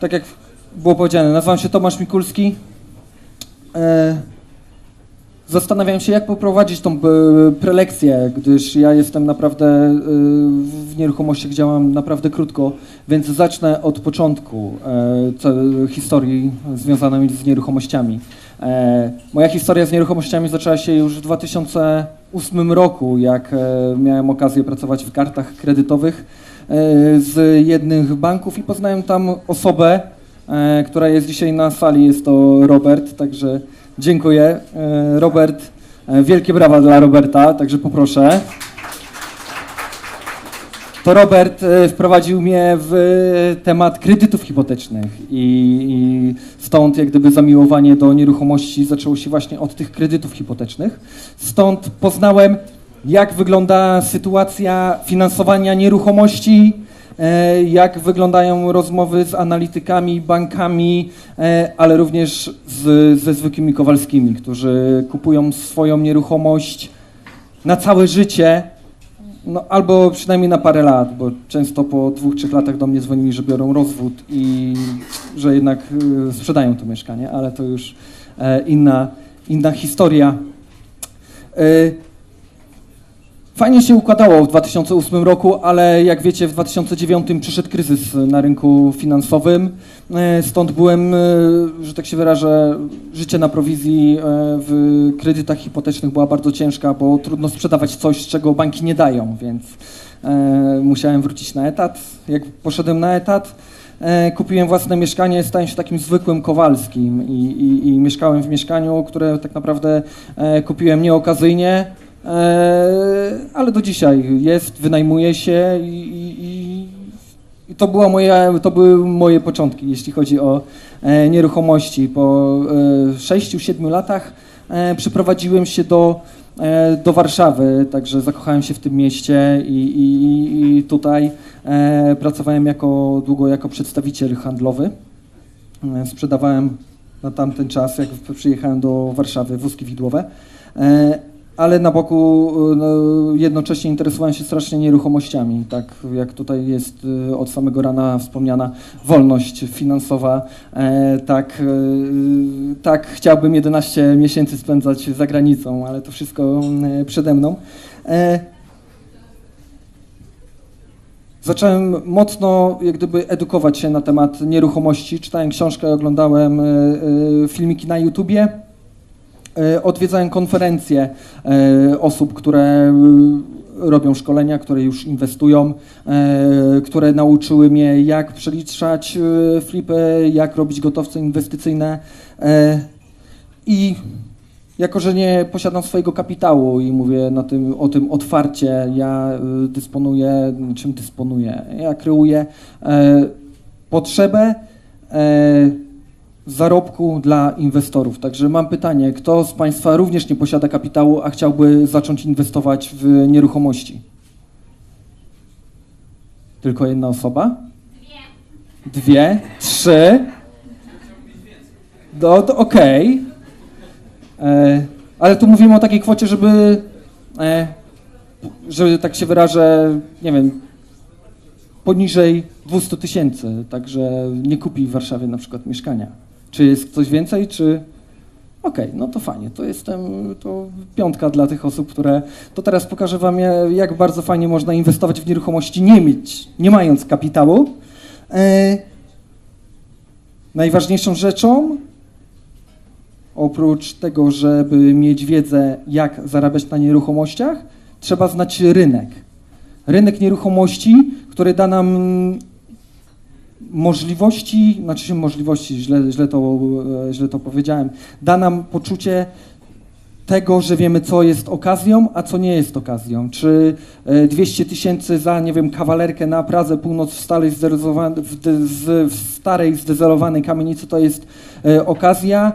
tak jak było powiedziane, nazywam się Tomasz Mikulski. E, Zastanawiałem się, jak poprowadzić tą e, prelekcję, gdyż ja jestem naprawdę e, w nieruchomościach działam naprawdę krótko, więc zacznę od początku historii związanej z nieruchomościami. Moja historia z nieruchomościami zaczęła się już w 2008 roku, jak miałem okazję pracować w kartach kredytowych z jednych banków i poznałem tam osobę, e, która jest dzisiaj na sali, jest to Robert, także dziękuję. E, Robert, e, wielkie brawa dla Roberta, także poproszę. To Robert e, wprowadził mnie w temat kredytów hipotecznych i, i stąd jak gdyby zamiłowanie do nieruchomości zaczęło się właśnie od tych kredytów hipotecznych. Stąd poznałem, jak wygląda sytuacja finansowania nieruchomości, e, jak wyglądają rozmowy z analitykami, bankami, e, ale również z, ze zwykłymi Kowalskimi, którzy kupują swoją nieruchomość na całe życie, no, albo przynajmniej na parę lat, bo często po dwóch, trzech latach do mnie dzwonili, że biorą rozwód i że jednak y, sprzedają to mieszkanie, ale to już e, inna, inna historia. Fajnie się układało w 2008 roku, ale jak wiecie, w 2009 przyszedł kryzys na rynku finansowym. E, Stąd byłem, e, że tak się wyrażę, życie na prowizji e, w kredytach hipotecznych była bardzo ciężka, bo trudno sprzedawać coś, czego banki nie dają, więc musiałem wrócić na etat. Jak poszedłem na etat, kupiłem własne mieszkanie, stałem się takim zwykłym Kowalskim i, i, i mieszkałem w mieszkaniu, które tak naprawdę kupiłem nieokazyjnie, ale do dzisiaj jest, wynajmuje się i, i, i, to, była moja, to były moje początki, jeśli chodzi o e, nieruchomości. Po e, 6-7 latach e, przyprowadziłem się do, e, do Warszawy, także zakochałem się w tym mieście i, i, i- tutaj e, pracowałem jako, długo jako przedstawiciel handlowy. E, Sprzedawałem na tamten czas, jak przyjechałem do Warszawy, wózki widłowe. Ale na boku e, no, jednocześnie interesowałem się strasznie nieruchomościami. Tak jak tutaj jest e, od samego rana wspomniana wolność finansowa, e, tak, e, tak chciałbym 11 miesięcy spędzać za granicą, ale to wszystko przede mną. E, Zacząłem mocno jak gdyby edukować się na temat nieruchomości. Czytałem książkę, oglądałem filmiki na YouTubie. E, Odwiedzałem konferencje e, osób, które e, robią szkolenia, które już inwestują, które nauczyły mnie, jak przeliczać flipy, jak robić gotowce inwestycyjne. I jako, że nie posiadam swojego kapitału i mówię na tym, o tym otwarcie, ja dysponuję, czym dysponuję? Ja kreuję potrzebę zarobku dla inwestorów. Także mam pytanie, kto z Państwa również nie posiada kapitału, a chciałby zacząć inwestować w nieruchomości? Tylko jedna osoba? Dwie. Dwie? Trzy? No to okej. E, ale tu mówimy o takiej kwocie, żeby, e, że tak się wyrażę, nie wiem, poniżej 200 tysięcy, także nie kupi w Warszawie na przykład mieszkania. Czy jest coś więcej, czy... Okej, no to fajnie, to jestem, to piątka dla tych osób, które... To teraz pokażę wam, ja- jak bardzo fajnie można inwestować w nieruchomości, nie mieć, nie mając kapitału. E, najważniejszą rzeczą oprócz tego, żeby mieć wiedzę, jak zarabiać na nieruchomościach, trzeba znać rynek. Rynek nieruchomości, który da nam możliwości, znaczy możliwości, źle, źle, to, e, źle to powiedziałem, da nam poczucie tego, że wiemy, co jest okazją, a co nie jest okazją. Czy e, 200 tysięcy za, nie wiem, kawalerkę na Pradze Północ w starej, w starej zdezelowanej kamienicy to jest e, okazja,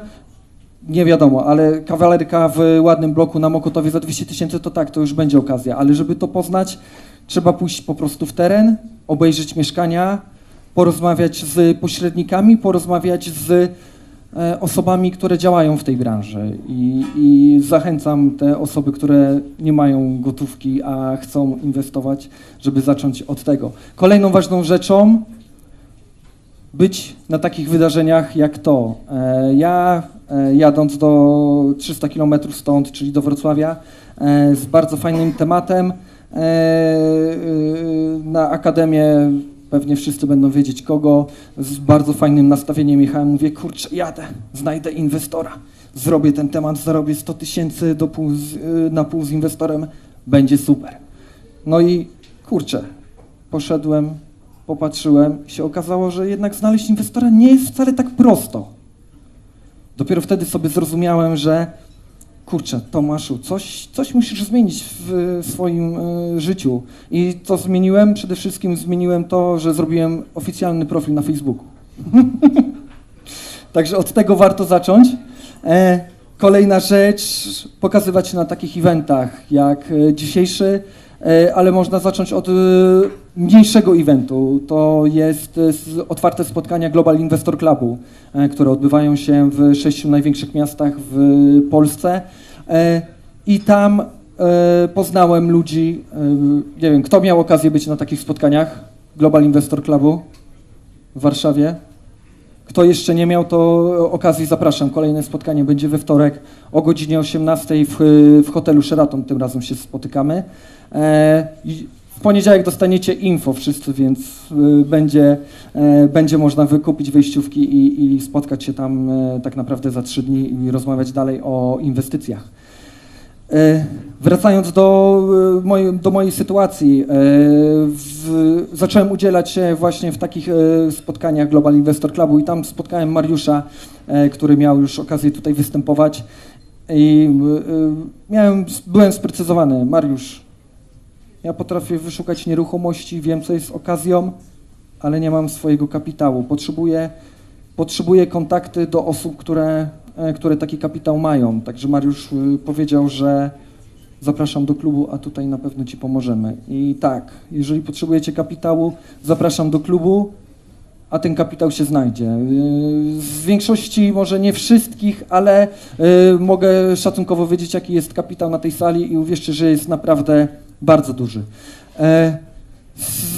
nie wiadomo, ale kawalerka w ładnym bloku na Mokotowie za 200 tysięcy to tak, to już będzie okazja, ale żeby to poznać, trzeba pójść po prostu w teren, obejrzeć mieszkania, porozmawiać z pośrednikami, porozmawiać z e, osobami, które działają w tej branży I, i zachęcam te osoby, które nie mają gotówki, a chcą inwestować, żeby zacząć od tego. Kolejną ważną rzeczą być na takich wydarzeniach jak to. E, Ja e, jadąc do 300 km stąd, czyli do Wrocławia, z bardzo fajnym tematem na Akademię, pewnie wszyscy będą wiedzieć kogo, z bardzo fajnym nastawieniem jechałem, mówię, kurczę, jadę, znajdę inwestora, zrobię ten temat, zarobię 100 tysięcy y, na pół z inwestorem, będzie super. No i kurczę, poszedłem, popatrzyłem, się okazało, że jednak znaleźć inwestora nie jest wcale tak prosto. Dopiero wtedy sobie zrozumiałem, że kurczę, Tomaszu, coś, coś musisz zmienić w swoim y, życiu. I co zmieniłem? Przede wszystkim zmieniłem to, że zrobiłem oficjalny profil na Facebooku. Także od tego warto zacząć. E, kolejna rzecz, pokazywać się na takich eventach jak e, dzisiejszy, e, ale można zacząć od e, mniejszego eventu. To jest e, otwarte spotkania Global Investor Clubu, e, które odbywają się w sześciu największych miastach w Polsce. E, I tam e, poznałem ludzi, e, nie wiem, kto miał okazję być na takich spotkaniach Global Investor Clubu w Warszawie? Kto jeszcze nie miał, to okazji zapraszam. Kolejne spotkanie będzie we wtorek o godzinie 18 w, w hotelu Sheraton. Tym razem się spotykamy. E, w poniedziałek dostaniecie info wszyscy, więc będzie, e, będzie można wykupić wejściówki i, i spotkać się tam e, tak naprawdę za trzy dni i rozmawiać dalej o inwestycjach. E, Wracając do, e, mojej, do mojej sytuacji, e, w, zacząłem udzielać się właśnie w takich spotkaniach Global Investor Clubu i tam spotkałem Mariusza, który miał już okazję tutaj występować i miałem, byłem sprecyzowany, Mariusz, ja potrafię wyszukać nieruchomości, wiem co jest okazją, ale nie mam swojego kapitału. Potrzebuję, potrzebuję kontakty do osób, które, które taki kapitał mają. Także Mariusz y, powiedział, że zapraszam do klubu, a tutaj na pewno Ci pomożemy. I tak, jeżeli potrzebujecie kapitału, zapraszam do klubu, a ten kapitał się znajdzie. Yy, Z większości, może nie wszystkich, ale yy, mogę szacunkowo wiedzieć, jaki jest kapitał na tej sali i uwierzcie, że jest naprawdę bardzo duży. E, z-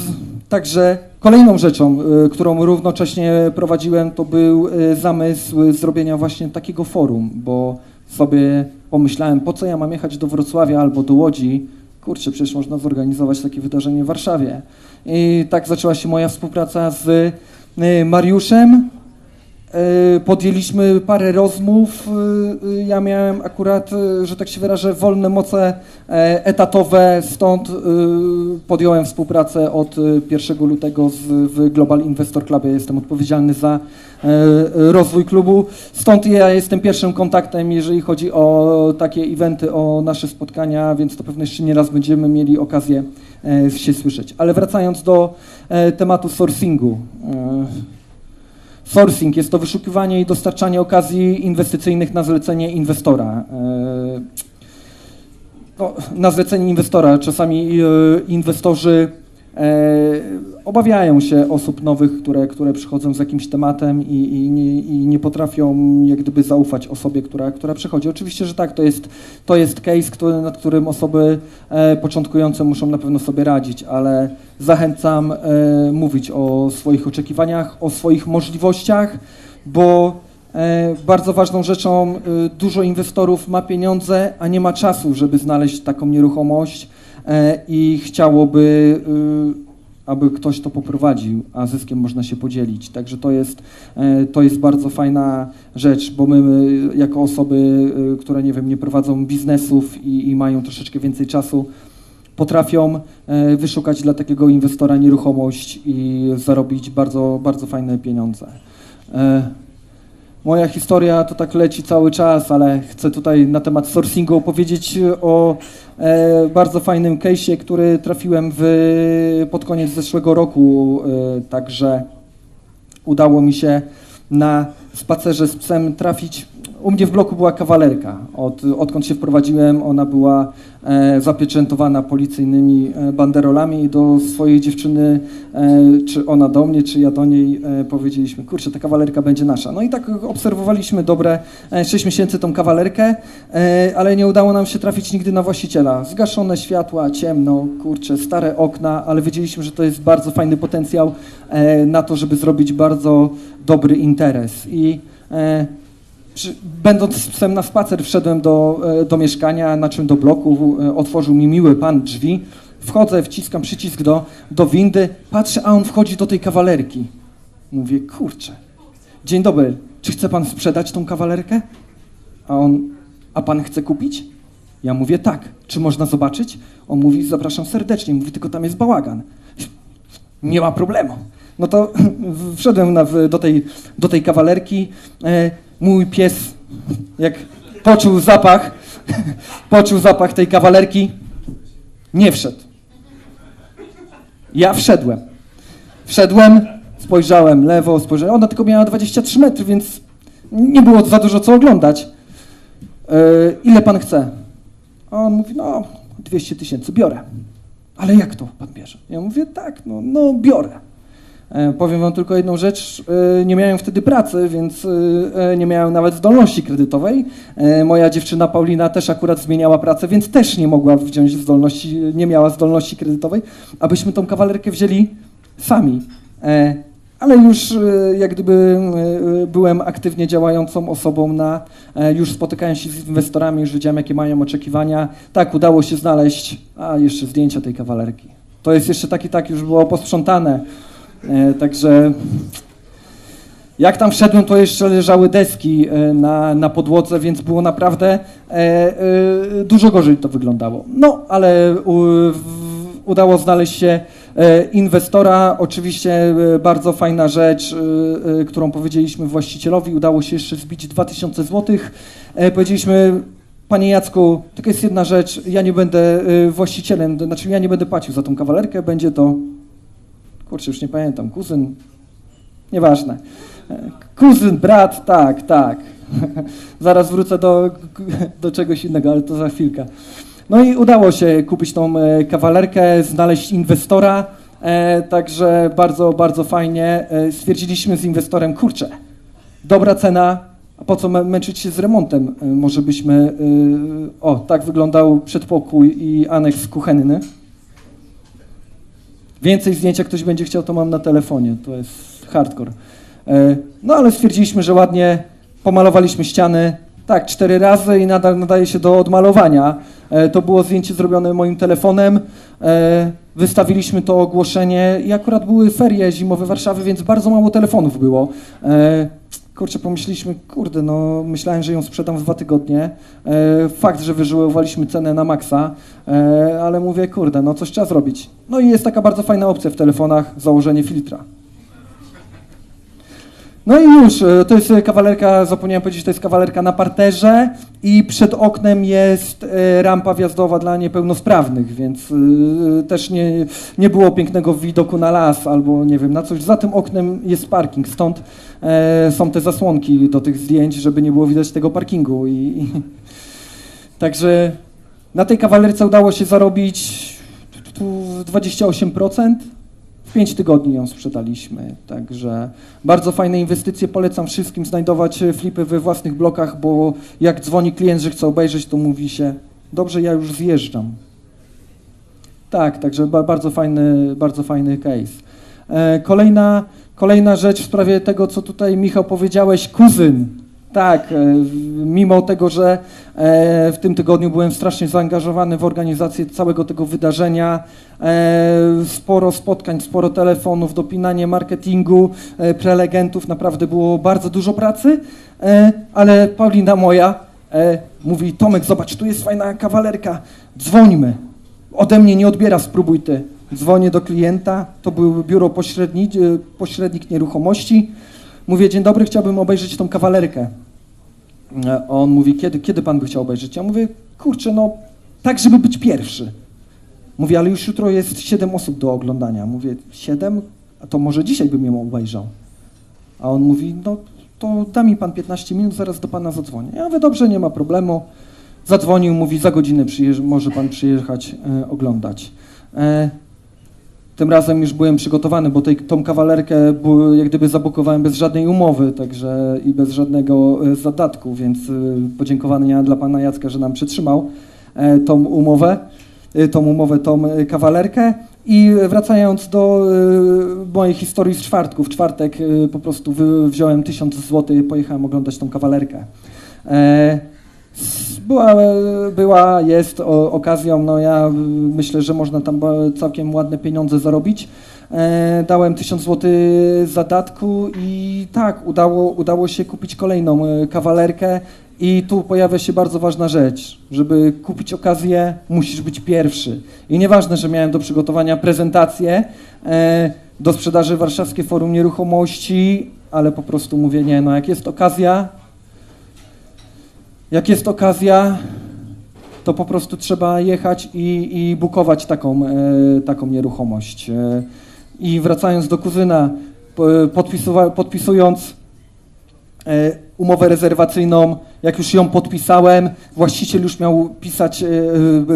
Także kolejną rzeczą, y, którą równocześnie prowadziłem, to był y, zamysł zrobienia właśnie takiego forum, bo sobie pomyślałem, po co ja mam jechać do Wrocławia albo do Łodzi? Kurczę, przecież można zorganizować takie wydarzenie w Warszawie. I tak zaczęła się moja współpraca z y, Mariuszem. E, Podjęliśmy parę rozmów. e, e, Ja miałem akurat, że tak się wyrażę, wolne moce etatowe, stąd podjąłem współpracę od e, 1 lutego z, w Global Investor Clubie. Jestem odpowiedzialny za rozwój klubu. Stąd ja jestem pierwszym kontaktem, jeżeli chodzi o takie eventy, o nasze spotkania, więc to pewnie jeszcze nie raz będziemy mieli okazję się słyszeć. Ale wracając do tematu sourcingu. Sourcing jest to wyszukiwanie i dostarczanie okazji inwestycyjnych na zlecenie inwestora. E, No, na zlecenie inwestora czasami e, inwestorzy obawiają się osób nowych, które, które przychodzą z jakimś tematem i, i, i nie potrafią jak gdyby zaufać osobie, która, która przychodzi. Oczywiście, że tak, to jest, to jest case, który, nad którym osoby e, początkujące muszą na pewno sobie radzić, ale zachęcam e, mówić o swoich oczekiwaniach, o swoich możliwościach, bo e, bardzo ważną rzeczą, e, dużo inwestorów ma pieniądze, a nie ma czasu, żeby znaleźć taką nieruchomość e, i chciałoby, e, aby ktoś to poprowadził, a zyskiem można się podzielić. Także to jest, e, to jest bardzo fajna rzecz, bo my e, jako osoby, e, które nie wiem, nie prowadzą biznesów i, i mają troszeczkę więcej czasu, potrafią e, wyszukać dla takiego inwestora nieruchomość i zarobić bardzo, bardzo fajne pieniądze. E, Moja historia to tak leci cały czas, ale chcę tutaj na temat sourcingu opowiedzieć o e, bardzo fajnym case'ie, który trafiłem w, pod koniec zeszłego roku. E, także udało mi się na spacerze z psem trafić. U mnie w bloku była kawalerka. Od, odkąd się wprowadziłem, ona była e, zapieczętowana policyjnymi e, banderolami i do swojej dziewczyny, e, czy ona do mnie, czy ja do niej, e, powiedzieliśmy, kurczę, ta kawalerka będzie nasza. No i tak obserwowaliśmy dobre e, 6 miesięcy tą kawalerkę, e, ale nie udało nam się trafić nigdy na właściciela. Zgaszone światła, ciemno, kurczę, stare okna, ale wiedzieliśmy, że to jest bardzo fajny potencjał e, na to, żeby zrobić bardzo dobry interes. I będąc z psem na spacer, wszedłem do, e, do mieszkania, na czym do bloku, e, otworzył mi miły pan drzwi. Wchodzę, wciskam przycisk do, do windy, patrzę, a on wchodzi do tej kawalerki. Mówię, kurczę, dzień dobry, czy chce pan sprzedać tą kawalerkę? A on, a pan chce kupić? Ja mówię, tak, czy można zobaczyć? On mówi, zapraszam serdecznie, mówi, tylko tam jest bałagan. Nie ma problemu. No to wszedłem na, do, tej, do tej kawalerki. Mój pies, jak poczuł zapach, poczuł zapach tej kawalerki, nie wszedł. Ja wszedłem. Wszedłem, spojrzałem lewo, spojrzałem. Ona tylko miała 23 metry, więc nie było za dużo co oglądać. E, ile pan chce? A on mówi, no 200 tysięcy, biorę. Ale jak to pan bierze? Ja mówię, tak, no, no biorę. E, powiem wam tylko jedną rzecz, e, nie miałem wtedy pracy, więc e, nie miałem nawet zdolności kredytowej. Moja dziewczyna Paulina też akurat zmieniała pracę, więc też nie mogła wziąć zdolności, nie miała zdolności kredytowej, abyśmy tą kawalerkę wzięli sami. Ale już jak gdyby byłem aktywnie działającą osobą na, już spotykałem się z inwestorami, już wiedziałem jakie mają oczekiwania. Tak, udało się znaleźć, a jeszcze zdjęcia tej kawalerki. To jest jeszcze tak i tak już było posprzątane. E, Także jak tam wszedłem, to jeszcze leżały deski e, na, na podłodze, więc było naprawdę e, dużo gorzej to wyglądało. No, ale udało znaleźć się inwestora. Oczywiście bardzo fajna rzecz, którą powiedzieliśmy właścicielowi. Udało się jeszcze zbić 2000 zł. Powiedzieliśmy, Panie Jacku, tylko jest jedna rzecz, ja nie będę właścicielem, znaczy ja nie będę płacił za tą kawalerkę, będzie to kurczę, już nie pamiętam, kuzyn, nieważne. Kuzyn, brat, tak, tak. Zaraz wrócę do, do czegoś innego, ale to za chwilkę. No i udało się kupić tą e, kawalerkę, znaleźć inwestora, e, także bardzo, bardzo fajnie. E, stwierdziliśmy z inwestorem, kurczę, dobra cena, a po co mę- męczyć się z remontem? E, może byśmy, o, tak wyglądał przedpokój i aneks kuchenny. Więcej zdjęć, jak ktoś będzie chciał, to mam na telefonie. To jest hardcore. E, No ale stwierdziliśmy, że ładnie pomalowaliśmy ściany. Tak, cztery razy i nadal nadaje się do odmalowania. E, To było zdjęcie zrobione moim telefonem. E, Wystawiliśmy to ogłoszenie i akurat były ferie zimowe Warszawy, więc bardzo mało telefonów było. Kurczę, pomyśleliśmy, kurde, no myślałem, że ją sprzedam w dwa tygodnie. E, fakt, że wyżyłowaliśmy cenę na maksa, e, ale mówię, kurde, no coś trzeba zrobić. No i jest taka bardzo fajna opcja w telefonach, założenie filtra. No i już, e, to jest e, kawalerka, zapomniałem powiedzieć, to jest kawalerka na parterze i przed oknem jest e, rampa wjazdowa dla niepełnosprawnych, więc też nie, nie było pięknego widoku na las albo nie wiem, na coś. Za tym oknem jest parking, stąd są te zasłonki do tych zdjęć, żeby nie było widać tego parkingu. I, i, także na tej kawalerce udało się zarobić tu 28%. W 5 tygodni ją sprzedaliśmy, także bardzo fajne inwestycje. Polecam wszystkim znajdować e, flipy we własnych blokach, bo jak dzwoni klient, że chce obejrzeć, to mówi się, dobrze, ja już zjeżdżam. Tak, także ba bardzo fajny, bardzo fajny case. E, kolejna, kolejna rzecz w sprawie tego, co tutaj Michał powiedziałeś, kuzyn. Tak, e, mimo tego, że e, w tym tygodniu byłem strasznie zaangażowany w organizację całego tego wydarzenia, e, sporo spotkań, sporo telefonów, dopinanie marketingu, prelegentów, naprawdę było bardzo dużo pracy, ale Paulina moja mówi, Tomek, zobacz, tu jest fajna kawalerka, dzwońmy. Ode mnie nie odbiera, spróbuj ty. Dzwonię do klienta, to był biuro pośredni, e, pośrednik nieruchomości. Mówię, dzień dobry, chciałbym obejrzeć tą kawalerkę. E, On mówi, kiedy, kiedy pan by chciał obejrzeć? Ja mówię, kurczę, no tak, żeby być pierwszy. Mówię, ale już jutro jest siedem osób do oglądania. Mówię, siedem? A to może dzisiaj bym ją obejrzał. A on mówi, no to da mi pan 15 minut, zaraz do pana zadzwonię. Ja mówię, dobrze, nie ma problemu. Zadzwonił, mówi, za godzinę może pan przyjechać e, oglądać. E, tym razem już byłem przygotowany, bo tej, tą kawalerkę jak gdyby zabukowałem bez żadnej umowy, także i bez żadnego e, zadatku, więc e, podziękowania dla pana Jacka, że nam przytrzymał e, tą umowę, tą umowę, tą kawalerkę. I wracając do mojej historii z czwartku, w czwartek po prostu wziąłem 1000 zł i pojechałem oglądać tą kawalerkę. Była, była, jest o, okazją, no ja y, myślę, że można tam całkiem ładne pieniądze zarobić. E, dałem 1000 zł zadatku i tak, udało, udało się kupić kolejną e, kawalerkę i tu pojawia się bardzo ważna rzecz. Żeby kupić okazję, musisz być pierwszy. I nieważne, że miałem do przygotowania prezentację e, do sprzedaży Warszawskie Forum Nieruchomości, ale po prostu mówię, nie, no jak jest okazja, jak jest okazja, to po prostu trzeba jechać i, i bukować taką, e, taką nieruchomość. E, I wracając do kuzyna, podpisując e, umowę rezerwacyjną, jak już ją podpisałem, właściciel już miał pisać,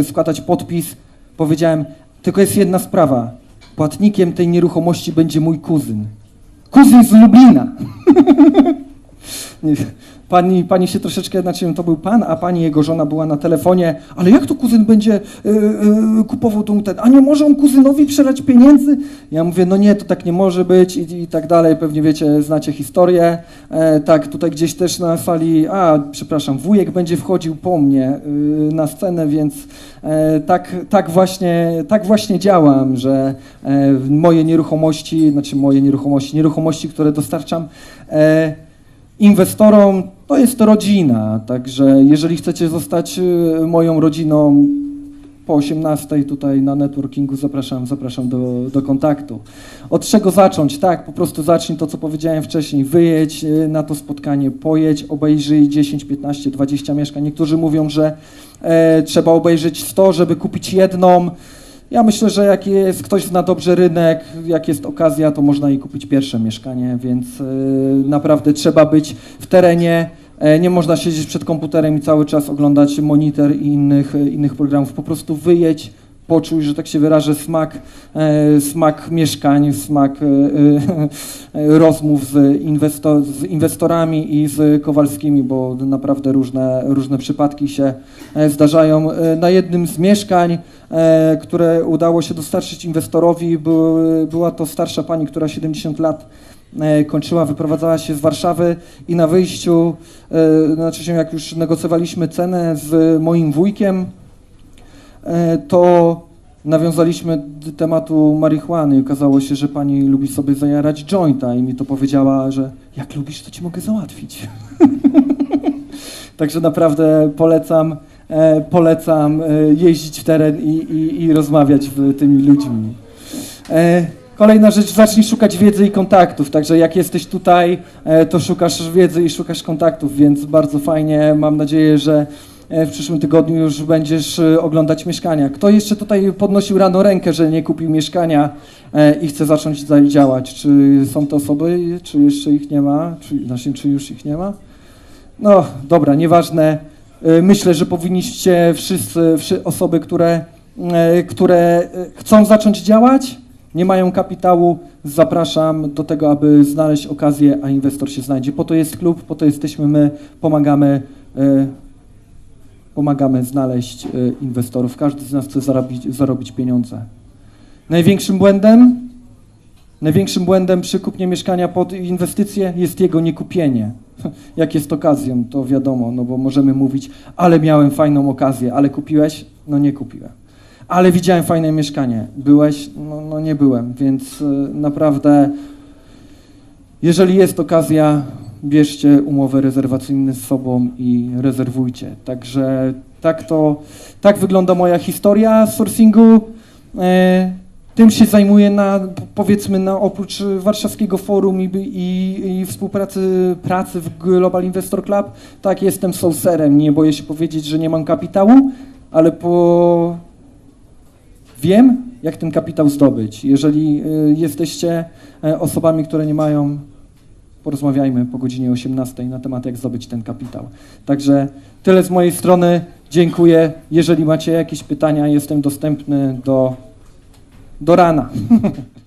składać podpis, powiedziałem, tylko jest jedna sprawa, płatnikiem tej nieruchomości będzie mój kuzyn. Kuzyn z Lublina. Nie, Pani, pani się troszeczkę, znaczy to był pan, a pani jego żona była na telefonie, ale jak to kuzyn będzie y, y, kupował tą ten, a nie może on kuzynowi przelać pieniędzy? Ja mówię, no nie, to tak nie może być i, i tak dalej, pewnie wiecie, znacie historię. E, tak, tutaj gdzieś też na sali, a przepraszam, wujek będzie wchodził po mnie y, na scenę, więc e, tak, tak, właśnie, tak właśnie działam, że e, moje nieruchomości, znaczy moje nieruchomości, nieruchomości, które dostarczam, e, inwestorom to jest rodzina, także jeżeli chcecie zostać y, moją rodziną po 18 tutaj na networkingu zapraszam, zapraszam do, do kontaktu. Od czego zacząć? Tak, po prostu zacznij to, co powiedziałem wcześniej. Wyjedź y, na to spotkanie, pojedź, obejrzyj 10, 15, 20 mieszkań. Niektórzy mówią, że e, trzeba obejrzeć 100, żeby kupić jedną. Ja myślę, że jak jest, ktoś zna dobrze rynek, jak jest okazja, to można i kupić pierwsze mieszkanie, więc y, naprawdę trzeba być w terenie. E, Nie można siedzieć przed komputerem i cały czas oglądać monitor i innych, e, innych programów. Po prostu wyjedź, poczuj, że tak się wyrażę, smak, e, smak mieszkań, smak e, e, rozmów z, inwesto, z inwestorami i z Kowalskimi, bo naprawdę różne, różne przypadki się zdarzają. Na jednym z mieszkań, które udało się dostarczyć inwestorowi, był, była to starsza pani, która 70 lat kończyła, wyprowadzała się z Warszawy i na wyjściu, znaczy się jak już negocjowaliśmy cenę z moim wujkiem, to nawiązaliśmy do tematu marihuany i okazało się, że pani lubi sobie zajarać jointa i mi to powiedziała, że jak lubisz, to ci mogę załatwić. Także naprawdę polecam, e, polecam e, jeździć w teren i, i, i rozmawiać z tymi ludźmi. E, Kolejna rzecz, zacznij szukać wiedzy i kontaktów. Także jak jesteś tutaj, e, to szukasz wiedzy i szukasz kontaktów, więc bardzo fajnie. Mam nadzieję, że e, w przyszłym tygodniu już będziesz e, oglądać mieszkania. Kto jeszcze tutaj podnosił rano rękę, że nie kupił mieszkania e, i chce zacząć za- działać? Czy są to osoby, czy jeszcze ich nie ma? Czy, znaczy, czy już ich nie ma? No, dobra, nieważne. E, Myślę, że powinniście wszyscy, wszy, osoby, które, e, które e, chcą zacząć działać, nie mają kapitału, zapraszam do tego, aby znaleźć okazję, a inwestor się znajdzie. Po to jest klub, po to jesteśmy my, pomagamy, e, pomagamy znaleźć e, inwestorów. Każdy z nas chce zarobić, zarobić pieniądze. Największym błędem, największym błędem przy kupnie mieszkania pod inwestycje jest jego niekupienie. Jak jest okazją, to wiadomo, no bo możemy mówić, ale miałem fajną okazję, ale kupiłeś? No nie kupiłem. Ale widziałem fajne mieszkanie. Byłeś? No, no nie byłem, więc y, naprawdę, jeżeli jest okazja, bierzcie umowę rezerwacyjną z sobą i rezerwujcie. Także tak to, tak wygląda moja historia sourcingu. E, tym się zajmuję na, powiedzmy, na oprócz warszawskiego forum i, i, i współpracy pracy w Global Investor Club, tak jestem sourcerem. Nie boję się powiedzieć, że nie mam kapitału, ale po wiem, jak ten kapitał zdobyć. Jeżeli y, jesteście e, osobami, które nie mają porozmawiajmy po godzinie 18 na temat, jak zdobyć ten kapitał. Także tyle z mojej strony. Dziękuję. Jeżeli macie jakieś pytania, jestem dostępny do, do rana.